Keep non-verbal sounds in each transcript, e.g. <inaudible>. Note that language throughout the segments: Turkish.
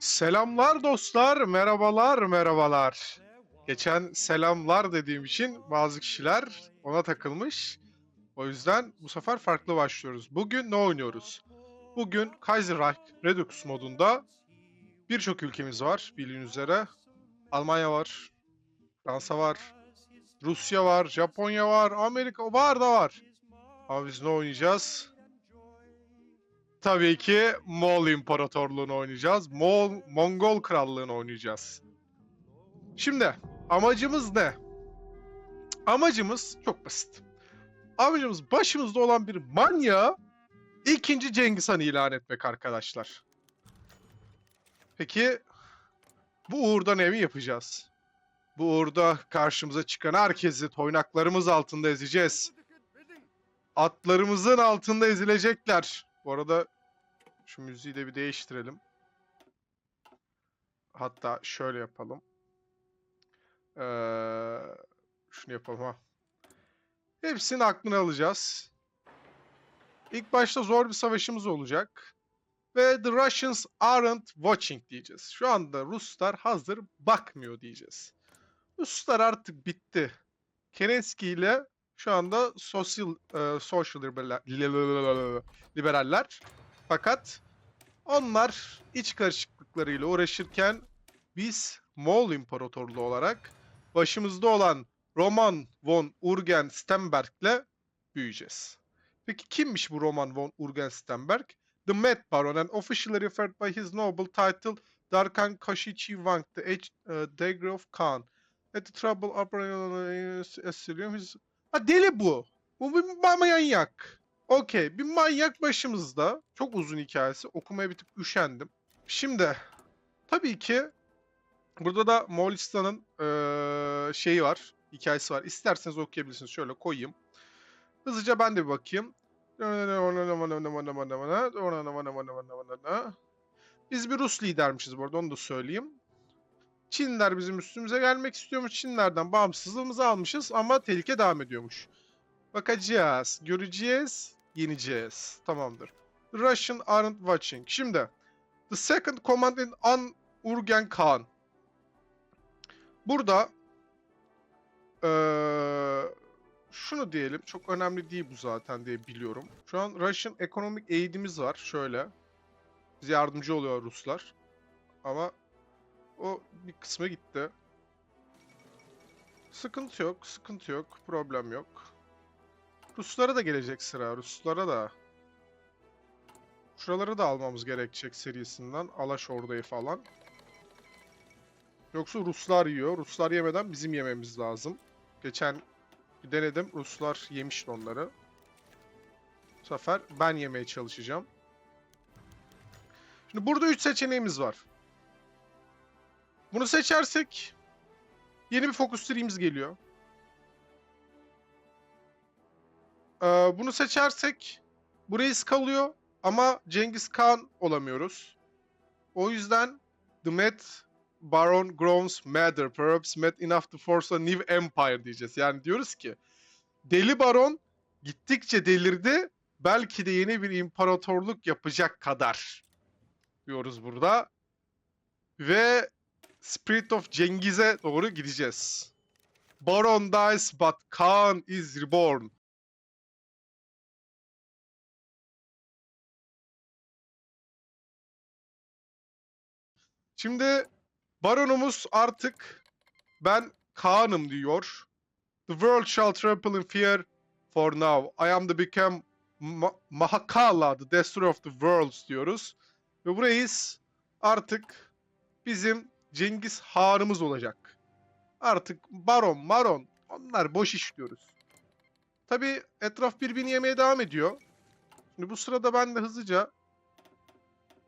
Selamlar dostlar, merhabalar, merhabalar. Geçen selamlar dediğim için bazı kişiler ona takılmış. O yüzden bu sefer farklı başlıyoruz. Bugün ne oynuyoruz? Bugün Kaiserreich Redux modunda birçok ülkemiz var bildiğiniz üzere. Almanya var, Fransa var, Rusya var, Japonya var, Amerika var da var. Ama biz ne oynayacağız? Tabii ki Moğol İmparatorluğunu oynayacağız. Moğol, Mongol Krallığını oynayacağız. Şimdi amacımız ne? Amacımız çok basit. Amacımız başımızda olan bir manyağı ikinci Cengiz Han ilan etmek arkadaşlar. Peki bu uğurda ne mi yapacağız? Bu uğurda karşımıza çıkan herkesi toynaklarımız altında ezeceğiz. Atlarımızın altında ezilecekler. Bu arada şu müziği de bir değiştirelim. Hatta şöyle yapalım. Ee, şunu yapalım ha. Hepsini aklına alacağız. İlk başta zor bir savaşımız olacak. Ve the Russians aren't watching diyeceğiz. Şu anda Ruslar hazır bakmıyor diyeceğiz. Ruslar artık bitti. Kerensky ile şu anda sosyal e, social liberaller, liberaller fakat onlar iç karışıklıklarıyla uğraşırken biz Moğol İmparatorluğu olarak başımızda olan Roman von Urgen Stemberg'le büyüyeceğiz. Peki kimmiş bu Roman von Urgen Stemberg? The Mad Baron and officially referred by his noble title Darkan Kashichi Wang, the aged uh, dagger of Khan. At the trouble operating Assyrian his... Ha deli bu. Bu bir manyak. Okey. Bir manyak başımızda. Çok uzun hikayesi. Okumaya bir tık üşendim. Şimdi tabii ki burada da Moğolistan'ın eee, şeyi var. Hikayesi var. İsterseniz okuyabilirsiniz. Şöyle koyayım. Hızlıca ben de bir bakayım. Biz bir Rus lidermişiz bu arada onu da söyleyeyim. Çinler bizim üstümüze gelmek istiyormuş. Çinlerden bağımsızlığımızı almışız ama tehlike devam ediyormuş. Bakacağız, göreceğiz, yeneceğiz. Tamamdır. Russian aren't watching. Şimdi, the second command in An Urgen Khan. Burada eee, şunu diyelim, çok önemli değil bu zaten diye biliyorum. Şu an Russian Economic Aid'imiz var, şöyle. Bize yardımcı oluyor Ruslar. Ama o bir kısmı gitti. Sıkıntı yok, sıkıntı yok, problem yok. Ruslara da gelecek sıra, Ruslara da. Şuraları da almamız gerekecek serisinden. Alaş Orda'yı falan. Yoksa Ruslar yiyor. Ruslar yemeden bizim yememiz lazım. Geçen denedim. Ruslar yemişti onları. Bu sefer ben yemeye çalışacağım. Şimdi burada 3 seçeneğimiz var. Bunu seçersek yeni bir focus tree'imiz geliyor. Ee, bunu seçersek bu reis kalıyor ama Cengiz Khan olamıyoruz. O yüzden The Mad Baron grows madder. Perhaps mad enough to force a new empire diyeceğiz. Yani diyoruz ki Deli Baron gittikçe delirdi. Belki de yeni bir imparatorluk yapacak kadar diyoruz burada. Ve Spirit of Cengiz'e doğru gideceğiz. Baron dies but Khan is reborn. Şimdi Baronumuz artık ben Kaan'ım diyor. The world shall tremble in fear for now. I am the become Ma- Mahakala, the destroyer of the worlds diyoruz. Ve bu reis artık bizim Cengiz Han'ımız olacak. Artık baron, maron onlar boş iş diyoruz. Tabi etraf birbirini yemeye devam ediyor. Şimdi bu sırada ben de hızlıca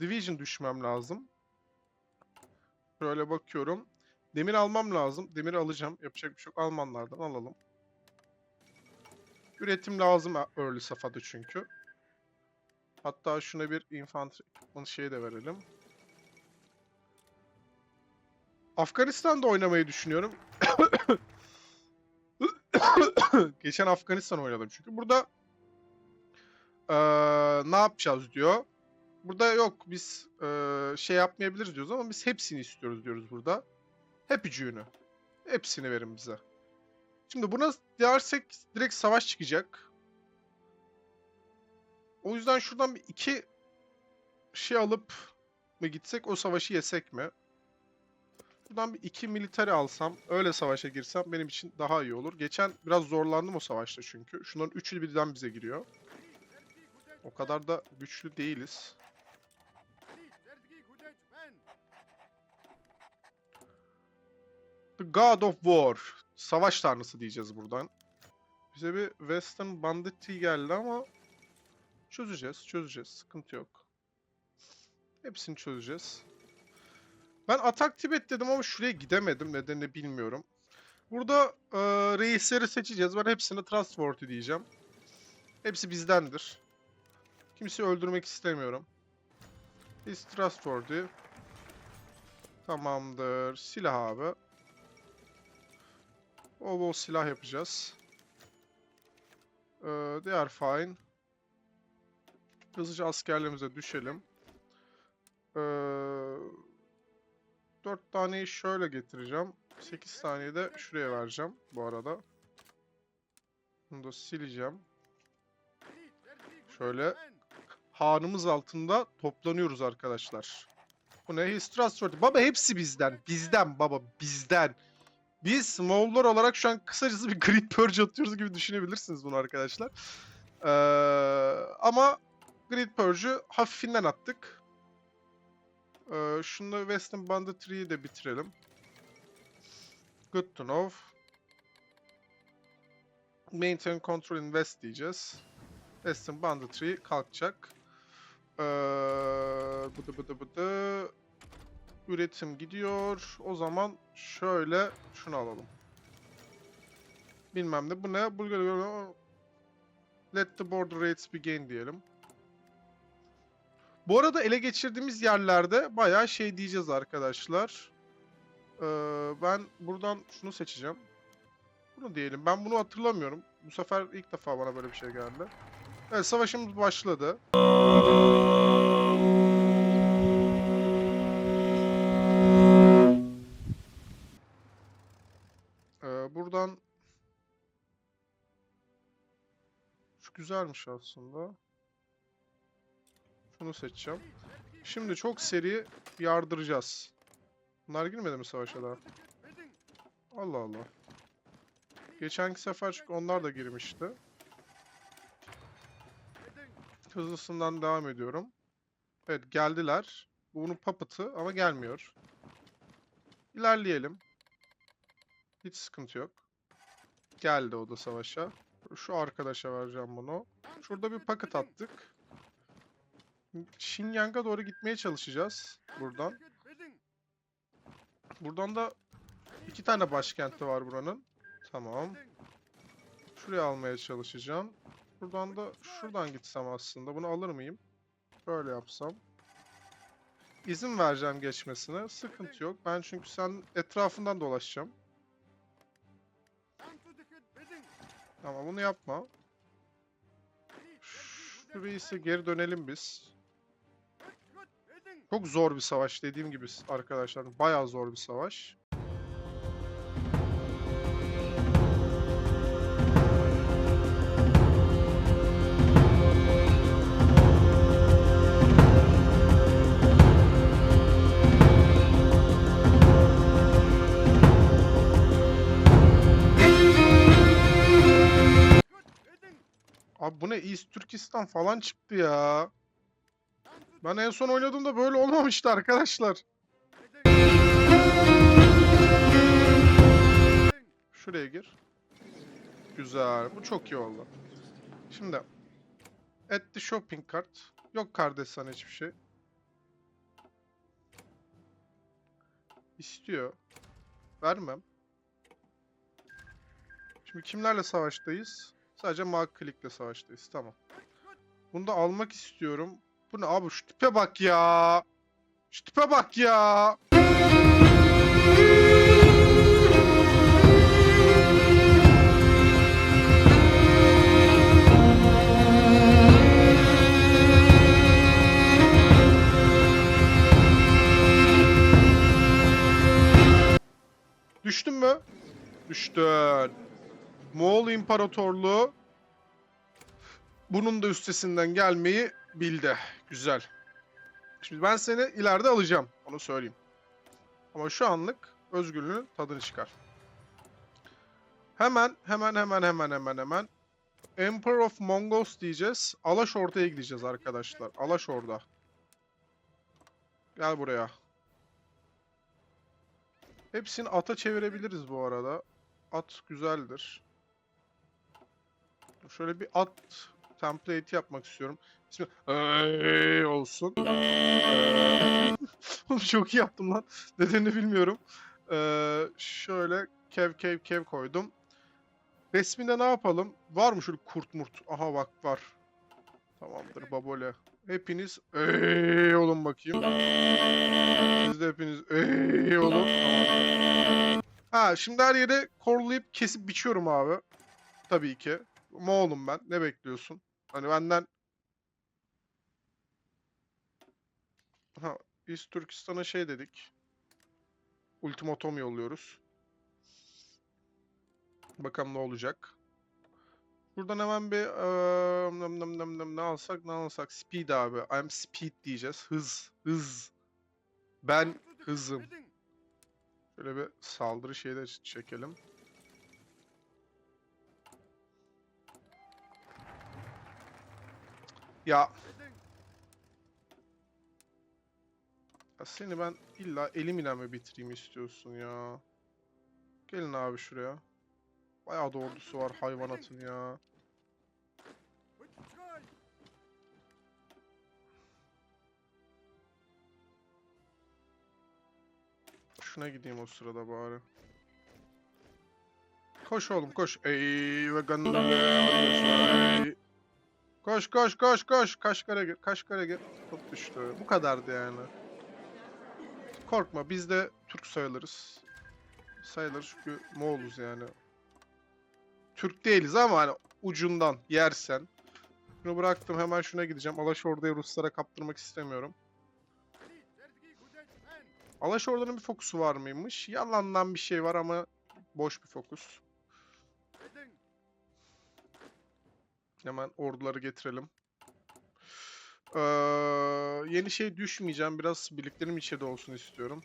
Division düşmem lazım. Şöyle bakıyorum. Demir almam lazım. Demir alacağım. Yapacak bir şey yok. Almanlardan alalım. Üretim lazım early safhada çünkü. Hatta şuna bir infantry şeyi de verelim. Afganistan'da oynamayı düşünüyorum. <coughs> Geçen Afganistan oynadım çünkü. Burada eee, ne yapacağız diyor. Burada yok biz eee, şey yapmayabiliriz diyoruz ama biz hepsini istiyoruz diyoruz burada. Hep ücüğünü. Hepsini verin bize. Şimdi buna dersek direkt savaş çıkacak. O yüzden şuradan bir iki şey alıp mı gitsek o savaşı yesek mi? Buradan bir iki militeri alsam, öyle savaşa girsem benim için daha iyi olur. Geçen biraz zorlandım o savaşta çünkü. Şunların üçü birden bize giriyor. O kadar da güçlü değiliz. The God of War. Savaş tanrısı diyeceğiz buradan. Bize bir Western Banditry geldi ama çözeceğiz, çözeceğiz. Sıkıntı yok. Hepsini çözeceğiz. Ben atak Tibet dedim ama şuraya gidemedim. Nedenini bilmiyorum. Burada e, reisleri seçeceğiz. Ben hepsine trustworthy diyeceğim. Hepsi bizdendir. Kimseyi öldürmek istemiyorum. Biz trustworthy. Tamamdır. Silah abi. Bol bol silah yapacağız. Ee, are fine. Hızlıca askerlerimize düşelim. Ee, 4 taneyi şöyle getireceğim. 8 taneyi de şuraya vereceğim bu arada. Bunu da sileceğim. Şöyle hanımız altında toplanıyoruz arkadaşlar. Bu ne? Histrasort. Baba hepsi bizden. Bizden baba bizden. Biz Moğollar olarak şu an kısacası bir Grid Purge atıyoruz gibi düşünebilirsiniz bunu arkadaşlar. Ee, ama Grid Purge'ü hafifinden attık. Ee, şunu Western Banditry'yi de bitirelim. Good to know. Maintain Control Invest diyeceğiz. Western Banditry kalkacak. Ee, bıdı bıdı bıdı. Üretim gidiyor. O zaman şöyle şunu alalım. Bilmem ne. Bu ne? Bulgaria Let the border rates begin diyelim. Bu arada ele geçirdiğimiz yerlerde bayağı şey diyeceğiz arkadaşlar. Ee, ben buradan şunu seçeceğim. Bunu diyelim. Ben bunu hatırlamıyorum. Bu sefer ilk defa bana böyle bir şey geldi. Evet savaşımız başladı. Güzelmiş aslında. Şunu seçeceğim. Şimdi çok seri yardıracağız. Bunlar girmedi mi savaşa daha? Allah Allah. Geçenki sefer çünkü onlar da girmişti. Hızlısından devam ediyorum. Evet geldiler. Bu bunun puppet'ı ama gelmiyor. İlerleyelim. Hiç sıkıntı yok. Geldi o da savaşa. Şu arkadaşa vereceğim bunu. Şurada bir paket attık. Xinjiang'a doğru gitmeye çalışacağız buradan. Buradan da iki tane başkenti var buranın. Tamam. Şuraya almaya çalışacağım. Buradan da şuradan gitsem aslında. Bunu alır mıyım? Böyle yapsam. İzin vereceğim geçmesine. Sıkıntı yok. Ben çünkü sen etrafından dolaşacağım. Ama bunu yapma. Şuraya ise geri dönelim biz. Çok zor bir savaş dediğim gibi arkadaşlar. Bayağı zor bir savaş. Abi bu ne? East Türkistan falan çıktı ya. Ben en son oynadığımda böyle olmamıştı arkadaşlar. Şuraya gir. Güzel. Bu çok iyi oldu. Şimdi. Add the shopping cart. Yok kardeş sana hiçbir şey. İstiyor. Vermem. Şimdi kimlerle savaştayız? Sadece mag klikle savaştayız. Tamam. Bunu da almak istiyorum. Bu ne abi şu tipe bak ya. Şu tipe bak ya. Düştün mü? Düştün. Moğol İmparatorluğu bunun da üstesinden gelmeyi bildi. Güzel. Şimdi ben seni ileride alacağım. Onu söyleyeyim. Ama şu anlık özgürlüğün tadını çıkar. Hemen hemen hemen hemen hemen hemen Emperor of Mongols diyeceğiz. Alaşordu'ya gideceğiz arkadaşlar. Alaşordu. Gel buraya. Hepsini ata çevirebiliriz bu arada. At güzeldir. Şöyle bir at template yapmak istiyorum. İsmi Ey olsun. <laughs> Eee, çok iyi yaptım lan. <laughs> Nedenini bilmiyorum. Eee, şöyle kev kev kev koydum. Resminde ne yapalım? Var mı şöyle kurt murt? Aha bak var. Tamamdır babole. Hepiniz ey olun bakayım. Siz de hepiniz ey olun. Ha şimdi her yere korlayıp kesip biçiyorum abi. Tabii ki. Moğolum ben. Ne bekliyorsun? Hani benden Ha, biz Türkistan'a şey dedik. Ultimatom yolluyoruz. Bakalım ne olacak. Buradan hemen bir eee, nam nam nam ne alsak ne alsak speed abi. I'm speed diyeceğiz. Hız, hız. Ben hızım. Şöyle bir saldırı şeyi çekelim. Ya Ya seni ben illa elimle mi bitireyim istiyorsun ya? Gelin abi şuraya. Bayağı da ordusu var hayvanatın ya. Şuna gideyim o sırada bari. Koş oğlum koş. Ey ve. Koş koş koş koş. Kaşkara gir. Kaşkara gir. Top düştü. Bu kadardı yani. Korkma biz de Türk sayılırız. Sayılır çünkü Moğoluz yani. Türk değiliz ama hani ucundan yersen. Şunu bıraktım hemen şuna gideceğim. Alaşordu'yu Ruslara kaptırmak istemiyorum. Alaşordu'nun bir fokusu var mıymış? Yalandan bir şey var ama boş bir fokus. Hemen orduları getirelim. Ee, yeni şey düşmeyeceğim. Biraz birliklerim içeride olsun istiyorum.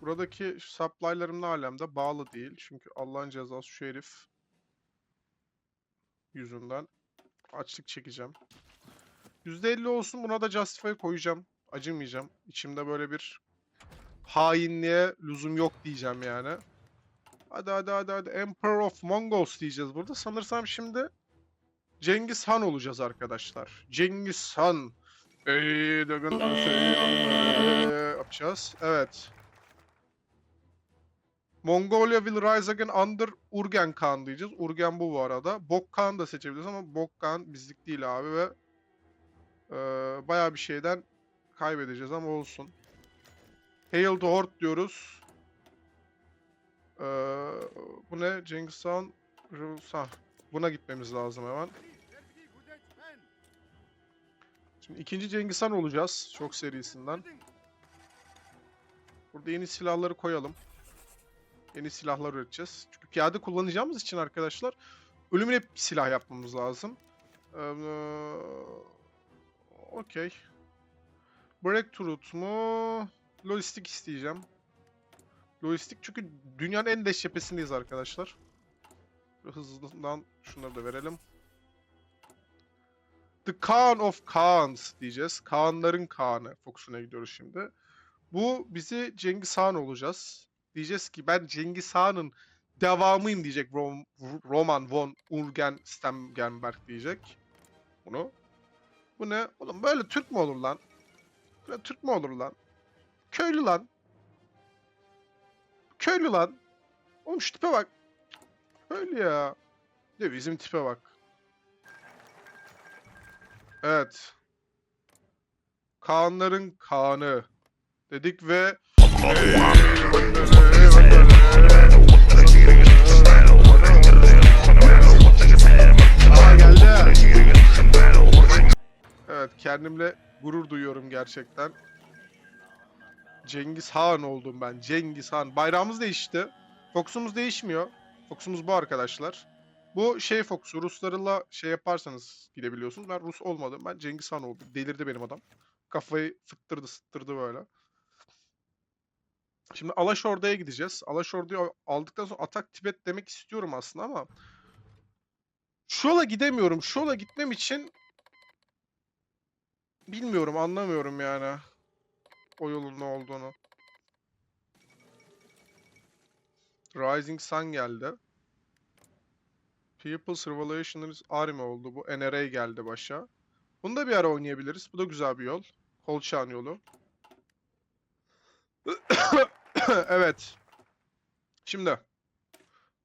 Buradaki supply'larım ne alemde? Bağlı değil. Çünkü Allah'ın cezası şu herif yüzünden açlık çekeceğim. %50 olsun buna da Justify koyacağım. Acımayacağım. İçimde böyle bir hainliğe lüzum yok diyeceğim yani. Hadi hadi hadi hadi. Emperor of Mongols diyeceğiz burada. Sanırsam şimdi Cengiz Han olacağız arkadaşlar. Cengiz Han. Ey dögün yapacağız. Evet. Mongolia will rise again under Urgen Khan diyeceğiz. Urgen bu bu arada. Bok Khan da seçebiliriz ama Bok Khan bizlik değil abi ve eee bayağı bir şeyden kaybedeceğiz ama olsun. Hail to Horde diyoruz. Eee bu ne? Cengiz. Ha, Buna gitmemiz lazım hemen. Şimdi ikinci Cengiz Han olacağız. Çok serisinden. Burada yeni silahları koyalım. Yeni silahlar üreteceğiz. Çünkü piyade kullanacağımız için arkadaşlar ölümüne silah yapmamız lazım. Ee, Okey. Breakthrough mu? Lojistik isteyeceğim. Lojistik çünkü dünyanın en deş cephesindeyiz arkadaşlar. Hızlıdan şunları da verelim. The Khan of Khans diyeceğiz. Khanların Khan'ı. Fokusuna gidiyoruz şimdi. Bu bizi Cengiz Han olacağız. Diyeceğiz ki ben Cengiz Han'ın devamıyım diyecek Rom- Roman von Urgen Stemgenberg diyecek. Bunu. Bu ne? Oğlum böyle Türk mü olur lan? Böyle Türk mü olur lan? Köylü lan. Köylü lan. Oğlum şu tipe bak. Köylü ya. De bizim tipe bak. Evet. Kaanların Kaan'ı dedik ve Aa geldi. Evet kendimle gurur duyuyorum gerçekten. Cengiz Han oldum ben. Cengiz Han. Bayrağımız değişti. Fox'umuz değişmiyor. Fox'umuz bu arkadaşlar. Bu şey Fox'u Ruslarla şey yaparsanız gidebiliyorsunuz. Ben Rus olmadım. Ben Cengiz Han oldum. Delirdi benim adam. Kafayı fıttırdı sıttırdı böyle. Şimdi Alaşorda'ya gideceğiz. Alaşorda'yı aldıktan sonra Atak Tibet demek istiyorum aslında ama şu yola gidemiyorum. Şu yola gitmem için bilmiyorum, anlamıyorum yani o yolun ne olduğunu. Rising Sun geldi. People's Revolutionary Army oldu. Bu NRA geldi başa. Bunu da bir ara oynayabiliriz. Bu da güzel bir yol. Kolçağın yolu. <coughs> evet. Şimdi.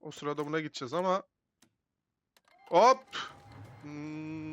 O sırada buna gideceğiz ama Hop. Hmm.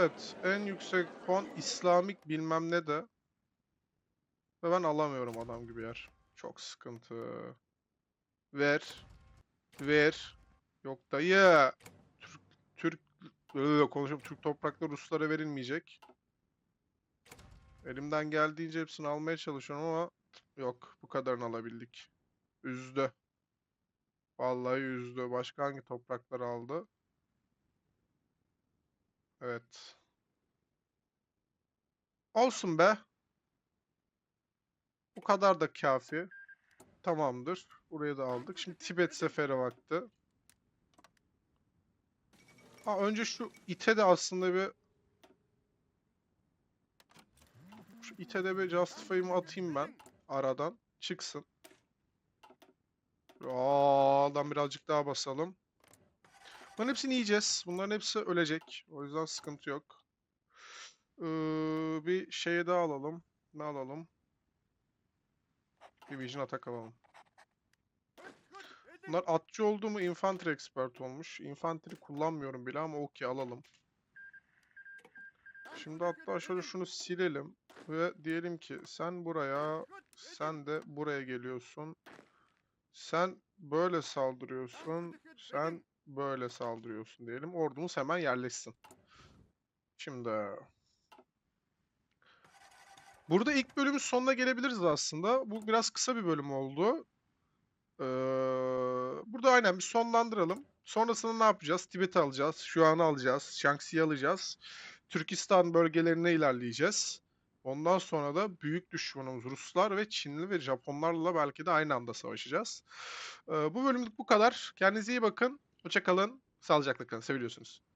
Evet, en yüksek puan İslamik bilmem ne de. Ve ben alamıyorum adam gibi yer. Çok sıkıntı. Ver. Ver. Yok dayı. Türk, Türk, konuşuyorum. Türk toprakları Ruslara verilmeyecek. Elimden geldiğince hepsini almaya çalışıyorum ama yok. Bu kadarını alabildik. Üzdü. Vallahi üzdü. Başka hangi toprakları aldı? Evet. Olsun be. Bu kadar da kafi. Tamamdır. Burayı da aldık. Şimdi Tibet seferi vakti. Ha, önce şu ite de aslında bir şu ite de bir justify'ımı atayım ben aradan. Çıksın. A'dan birazcık daha basalım. Bunların hepsini yiyeceğiz. Bunların hepsi ölecek. O yüzden sıkıntı yok. Ee, bir şeye daha alalım. Ne alalım? Division atak alalım. Bunlar atçı oldu mu infantry expert olmuş. Infantry kullanmıyorum bile ama okey alalım. Şimdi hatta şöyle şunu silelim. Ve diyelim ki sen buraya, sen de buraya geliyorsun. Sen böyle saldırıyorsun. Sen böyle saldırıyorsun diyelim. Ordumuz hemen yerleşsin. Şimdi burada ilk bölümün sonuna gelebiliriz aslında. Bu biraz kısa bir bölüm oldu. Ee, burada aynen bir sonlandıralım. Sonrasında ne yapacağız? Tibet'i alacağız, Şuan'ı alacağız, Shaanxi'yi alacağız. Türkistan bölgelerine ilerleyeceğiz. Ondan sonra da büyük düşmanımız Ruslar ve Çinli ve Japonlarla belki de aynı anda savaşacağız. Ee, bu bölümlük bu kadar. Kendinize iyi bakın. Hoşça kalın. Sağlıcakla kalın. Seviliyorsunuz.